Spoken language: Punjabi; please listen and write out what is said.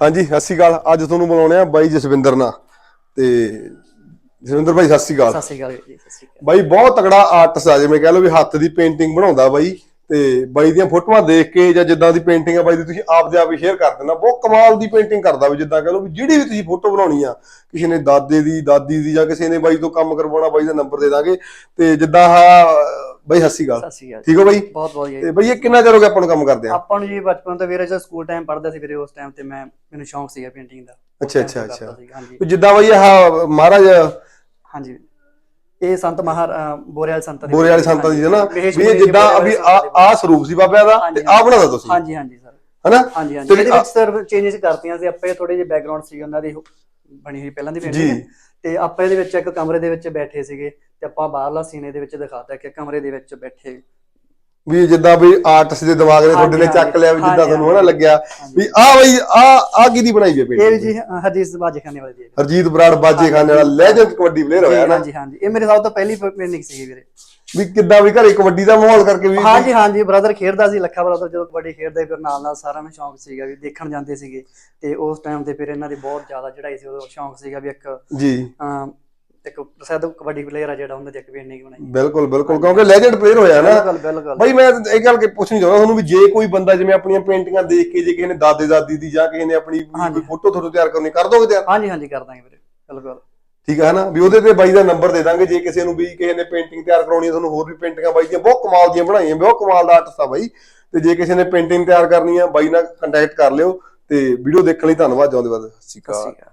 ਹਾਂਜੀ ਸਤਿ ਸ਼੍ਰੀ ਅਕਾਲ। ਅੱਜ ਤੁਹਾਨੂੰ ਬੁਲਾਉਣੇ ਆ ਬਾਈ ਜਸਵਿੰਦਰ ਨਾਲ। ਤੇ ਜਸਵਿੰਦਰ ਭਾਈ ਸਤਿ ਸ਼੍ਰੀ ਅਕਾਲ। ਸਤਿ ਸ਼੍ਰੀ ਅਕਾਲ ਵੀਰ ਜੀ ਸਤਿ ਸ਼੍ਰੀ ਅਕਾਲ। ਬਾਈ ਬਹੁਤ ਤਗੜਾ ਆਰਟਿਸਟ ਆ ਜਿਵੇਂ ਕਹ ਲਓ ਵੀ ਹੱਥ ਦੀ ਪੇਂਟਿੰਗ ਬਣਾਉਂਦਾ ਬਾਈ। ਤੇ ਬਾਈ ਦੀਆਂ ਫੋਟੋਆਂ ਦੇਖ ਕੇ ਜਾਂ ਜਿੱਦਾਂ ਦੀ ਪੇਂਟਿੰਗ ਆ ਬਾਈ ਦੀ ਤੁਸੀਂ ਆਪ ਦੇ ਆਪ ਹੀ ਸ਼ੇਅਰ ਕਰ ਦੇਣਾ। ਬਹੁਤ ਕਮਾਲ ਦੀ ਪੇਂਟਿੰਗ ਕਰਦਾ ਵੀ ਜਿੱਦਾਂ ਕਹ ਲਓ ਵੀ ਜਿਹੜੀ ਵੀ ਤੁਸੀਂ ਫੋਟੋ ਬਣਾਉਣੀ ਆ ਕਿਸੇ ਨੇ ਦਾਦੇ ਦੀ ਦਾਦੀ ਦੀ ਜਾਂ ਕਿਸੇ ਨੇ ਬਾਈ ਤੋਂ ਕੰਮ ਕਰਵਾਉਣਾ ਬਾਈ ਦਾ ਨੰਬਰ ਦੇ ਦਾਂਗੇ। ਤੇ ਜਿੱਦਾਂ ਆਹ ਬਾਈ ਸਤਿ ਸ਼੍ਰੀ ਅਕਾਲ। ਸਤਿ ਸ਼੍ਰੀ ਅਕਾਲ ਠੀਕ ਹੋ ਬਾਈ? ਬਹੁਤ ਬਹੁਤ ਜੀ। ਤੇ ਬਾਈ ਇਹ ਕਿੰਨਾ ਚਿਰ ਹੋ ਗਿਆ ਆਪਾਂ ਨੂੰ ਕੰਮ ਕਰਦੇ ਆ ਆਪਾਂ ਨੂੰ ਜੀ ਬਚਪਨ ਤੋਂ ਵੀਰੇ ਜਦੋਂ ਸਕੂਲ ਟਾਈਮ ਪੜ੍ਹਦਾ ਸੀ ਵੀਰੇ ਉਸ ਟਾਈਮ ਤੇ ਮੈਂ ਮੈਨੂੰ ਸ਼ੌਂਕ ਸੀਗਾ ਪੇਂਟਿੰਗ ਦਾ। ਉਸ ਅੱਛਾ, time ਅੱਛਾ, ਤੋਂ ਅੱਛਾ। ਸੀਗਾ, ਹਾਂਜੀ। ਜਿੱਦਾਂ ਬਾਈ ਆਹ ਮਹਾਰਾਜ ਹਾਂਜੀ। ਇਹ ਸੰਤ ਮਹਾਰ ਅ, ਬੋਰੇ ਵਾਲੇ ਸੰਤਾਂ ਦੀ ਬੋਰੇ ਵਾਲੇ ਸੰਤਾਂ ਦੀ ਹੈ ਨਾ? ਮਹੇਸ਼ ਵੀ ਇਹ ਬੋਰੇ ਜੀ ਜਿੱਦਾਂ ਅਭੀ ਸੰਤਾਂ ਆ ਆ ਸਰੂਪ ਸੀ ਬਾਬਿਆਂ ਦਾ ਤੇ ਆ ਬਣਾਦਾ ਤੁਸੀਂ। ਹਾਂਜੀ ਹਾਂਜੀ ਸਰ। ਹਨਾ ਹਾਂਜੀ ਹਾਂਜੀ। ਤੇ ਇਹਦੇ ਆ- ਵਿੱਚ ਸਰ ਚੇਂਜਸ ਕਰਤੀਆਂ ਸੀ ਆਪਾਂ ਥੋੜੇ ਜਿਹੇ ਬੈਕਗ੍ਰਾਉਂਡ ਸੀ ਉਹਨਾਂ ਦੀ ਬਣੀ ਹੋਈ ਪਹਿਲਾਂ ਦੀ। ਪੇਂਟਿੰਗ ਤੇ ਆਪਾਂ ਇਹਦੇ ਵਿੱਚ ਇੱਕ ਕਮਰੇ ਦੇ ਵਿੱਚ ਬੈਠੇ ਸੀਗੇ ਤੇ ਆਪਾਂ ਬਾਹਰਲਾ ਸੀਨੇ ਦੇ ਵਿੱਚ ਦਿਖਾਤਾ ਕਿ ਕਮਰੇ ਦੇ ਵਿੱਚ ਬੈਠੇ ਵੀ ਜਿੱਦਾਂ ਵੀ ਆਰਟਿਸਟ ਦੇ ਦਿਮਾਗ ਨੇ ਤੁਹਾਡੇ ਨੇ ਚੱਕ ਲਿਆ ਵੀ ਜਿੱਦਾਂ ਤੁਹਾਨੂੰ ਹਨਾ। ਲੱਗਿਆ। ਵੀ ਆ ਬਈ ਆ ਆ ਕਿਹਦੀ ਬਣਾਈ ਹੈ ਇਹ ਵੀ ਪੇਂਟਿੰਗ ਜੀ ਹਰਜੀਤ ਬਾਜੀਖਾਨੇ ਵਾਲੀ ਦੀ ਹਰਜੀਤ ਬਰਾੜ ਬਾਜੇ ਖਾਨੇ ਵਾਲਾ ਲੈਜੈਂਡ ਕਬੱਡੀ ਪਲੇਅਰ ਹੋਇਆ ਨਾ। ਹਾਂਜੀ ਹਾਂਜੀ। ਇਹ ਮੇਰੇ ਸਭ ਤੋਂ ਪਹਿਲੀ ਪੇਂਟਿੰਗ ਸੀ ਵੀਰੇ। ਵੀ ਕਿੱਦਾਂ ਵੀ ਘਰੇ ਕਬੱਡੀ ਦਾ ਮਾਹੌਲ ਕਰਕੇ ਵੀ ਹਾਂਜੀ ਹਾਂਜੀ। ਬ੍ਰਦਰ ਖੇਡਦਾ ਸੀ ਲੱਖਾ ਬ੍ਰਦਰ ਜਦੋਂ ਕਬੱਡੀ ਖੇਡਦਾ ਫਿਰ ਨਾਲ ਨਾਲ ਸਾਰਿਆਂ ਨੂੰ ਸ਼ੌਂਕ ਸੀਗਾ ਵੀ ਦੇਖਣ ਜਾਂਦੇ ਸੀਗੇ। ਤੇ ਉਸ ਟਾਈਮ ਤੇ ਫਿਰ ਇਹਨਾਂ ਦੀ ਬਹੁਤ ਜ਼ਿਆਦਾ ਚੜਾਈ ਸੀ ਉਦੋਂ ਸ਼ੌਂਕ ਸੀਗਾ ਵੀ ਇੱਕ ਜੀ। ਇੱਕ ਪ੍ਰਸਿੱਧ ਕਬੱਡੀ ਪਲੇਅਰ ਆ ਜਿਹੜਾ ਉਹਨਾਂ ਦੀ ਇੱਕ ਪੇਂਟਿੰਗ ਬਣਾਈ। ਬਿਲਕੁਲ ਬਿਲਕੁਲ ਕਿਉਂਕਿ ਲੈਜੈਂਡ ਪਲੇਅਰ ਹੋਇਆ ਨਾ। ਬਿਲਕੁਲ ਬਿਲਕੁਲ। ਬਈ ਮੈਂ ਇਹ ਗੱਲ ਕਿ ਪੁੱਛਣੀ ਚਾਹੁੰਦਾ ਤੁਹਾਨੂੰ ਵੀ ਜੇ ਕੋਈ ਬੰਦਾ ਜਿਵੇਂ ਆਪਣੀਆਂ ਪੇਂਟਿੰਗਾਂ ਦੇਖ ਕੇ ਜੇ ਕਿਸੇ ਨੇ ਦਾਦੇ ਦਾਦੀ ਦੀ ਜਾਂ ਕਿਸੇ ਨੇ ਆਪਣੀ। ਫੋਟੋ ਤੁਹਾਨੂੰ ਤਿਆਰ ਕਰਨੀ ਕਰ ਦੋਗੇ ਤਿਆਰ? ਹਾਂਜੀ ਹਾਂਜੀ ਕਰ ਦਾਂਗੇ ਵੀਰੇ ਬਿਲਕੁਲ। ਠੀਕ ਹੈ ਨਾ? ਵੀ ਉਹਦੇ ਤੇ ਬਾਈ ਦਾ ਨੰਬਰ ਦੇ ਦਾਂਗੇ ਜੇ ਕਿਸੇ ਨੂੰ ਵੀ ਕਿਸੇ ਨੇ ਪੇਂਟਿੰਗ ਤਿਆਰ ਕਰਾਉਣੀ ਹੈ ਤੁਹਾਨੂੰ ਹੋਰ ਵੀ ਪੇਂਟਿੰਗਾਂ ਬਾਈ ਦੀਆਂ ਬਹੁਤ ਕਮਾਲ ਦੀਆਂ ਬਣਾਈਆਂ ਬਹੁਤ ਕਮਾਲ ਦਾ ਆਰਟਿਸਟ ਆ ਬਾਈ। ਤੇ ਜੇ ਕਿਸੇ ਨੇ ਪੇਂਟਿੰਗ ਤਿਆਰ ਕਰਨੀ ਆ ਬਾਈ ਨਾਲ ਕੰਟੈਕਟ ਕਰ ਲਿਓ ਤੇ ਵੀਡੀਓ ਦੇਖਣ ਲਈ ਧੰਨਵਾਦ ਜਾਉਂਦੇ ਬਾਦ ਸਤਿ ਸ਼੍ਰੀ ਅਕਾਲ।